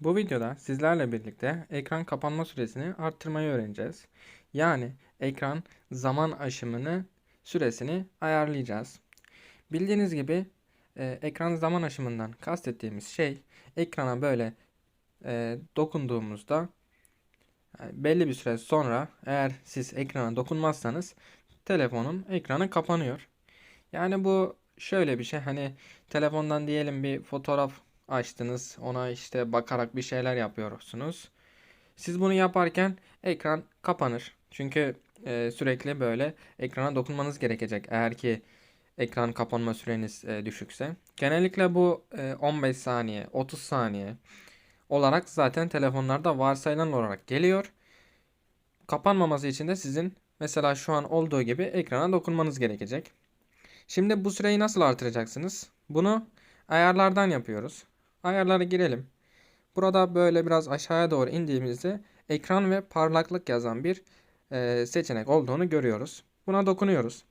Bu videoda sizlerle birlikte ekran kapanma süresini arttırmayı öğreneceğiz. Yani ekran zaman aşımını süresini ayarlayacağız. Bildiğiniz gibi e, ekran zaman aşımından kastettiğimiz şey ekrana böyle e, dokunduğumuzda yani belli bir süre sonra eğer siz ekrana dokunmazsanız telefonun ekranı kapanıyor. Yani bu şöyle bir şey hani telefondan diyelim bir fotoğraf açtınız ona işte bakarak bir şeyler yapıyorsunuz. Siz bunu yaparken ekran kapanır. Çünkü e, sürekli böyle ekrana dokunmanız gerekecek eğer ki ekran kapanma süreniz e, düşükse. Genellikle bu e, 15 saniye, 30 saniye olarak zaten telefonlarda varsayılan olarak geliyor. Kapanmaması için de sizin mesela şu an olduğu gibi ekrana dokunmanız gerekecek. Şimdi bu süreyi nasıl artıracaksınız? Bunu ayarlardan yapıyoruz. Ayarlara girelim. Burada böyle biraz aşağıya doğru indiğimizde ekran ve parlaklık yazan bir e, seçenek olduğunu görüyoruz. Buna dokunuyoruz.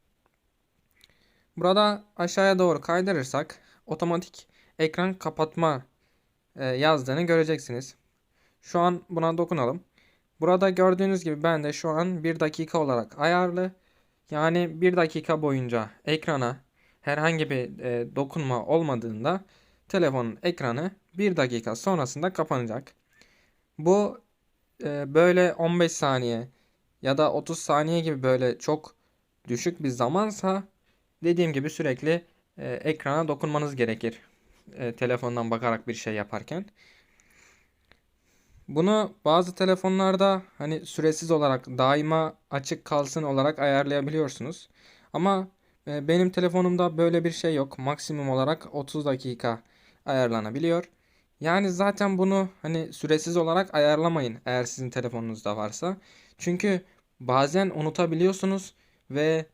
Burada aşağıya doğru kaydırırsak otomatik ekran kapatma e, yazdığını göreceksiniz. Şu an buna dokunalım. Burada gördüğünüz gibi ben de şu an 1 dakika olarak ayarlı. Yani 1 dakika boyunca ekrana herhangi bir e, dokunma olmadığında telefonun ekranı 1 dakika sonrasında kapanacak. Bu e, böyle 15 saniye ya da 30 saniye gibi böyle çok düşük bir zamansa dediğim gibi sürekli e, ekrana dokunmanız gerekir. E, telefondan bakarak bir şey yaparken. Bunu bazı telefonlarda hani süresiz olarak daima açık kalsın olarak ayarlayabiliyorsunuz. Ama e, benim telefonumda böyle bir şey yok. Maksimum olarak 30 dakika ayarlanabiliyor. Yani zaten bunu hani süresiz olarak ayarlamayın eğer sizin telefonunuzda varsa. Çünkü bazen unutabiliyorsunuz ve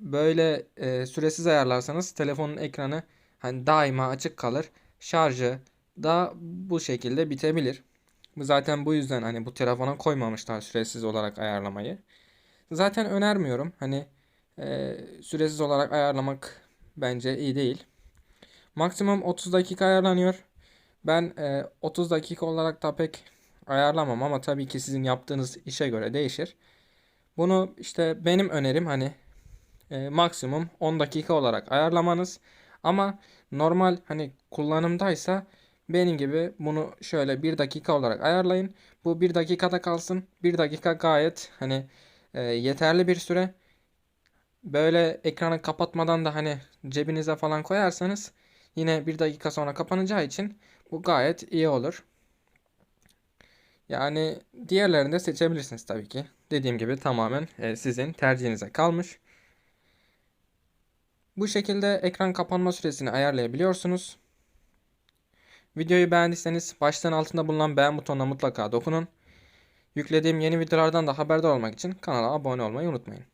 böyle e, süresiz ayarlarsanız telefonun ekranı hani daima açık kalır. Şarjı da bu şekilde bitebilir. Zaten bu yüzden hani bu telefona koymamışlar süresiz olarak ayarlamayı. Zaten önermiyorum. Hani e, süresiz olarak ayarlamak bence iyi değil. Maksimum 30 dakika ayarlanıyor. Ben e, 30 dakika olarak da pek ayarlamam ama tabii ki sizin yaptığınız işe göre değişir. Bunu işte benim önerim hani e, maksimum 10 dakika olarak ayarlamanız. Ama normal hani kullanımdaysa benim gibi bunu şöyle 1 dakika olarak ayarlayın. Bu 1 dakikada kalsın. 1 dakika gayet hani e, yeterli bir süre. Böyle ekranı kapatmadan da hani cebinize falan koyarsanız yine 1 dakika sonra kapanacağı için bu gayet iyi olur. Yani diğerlerini de seçebilirsiniz tabii ki. Dediğim gibi tamamen e, sizin tercihinize kalmış. Bu şekilde ekran kapanma süresini ayarlayabiliyorsunuz. Videoyu beğendiyseniz başlığın altında bulunan beğen butonuna mutlaka dokunun. Yüklediğim yeni videolardan da haberdar olmak için kanala abone olmayı unutmayın.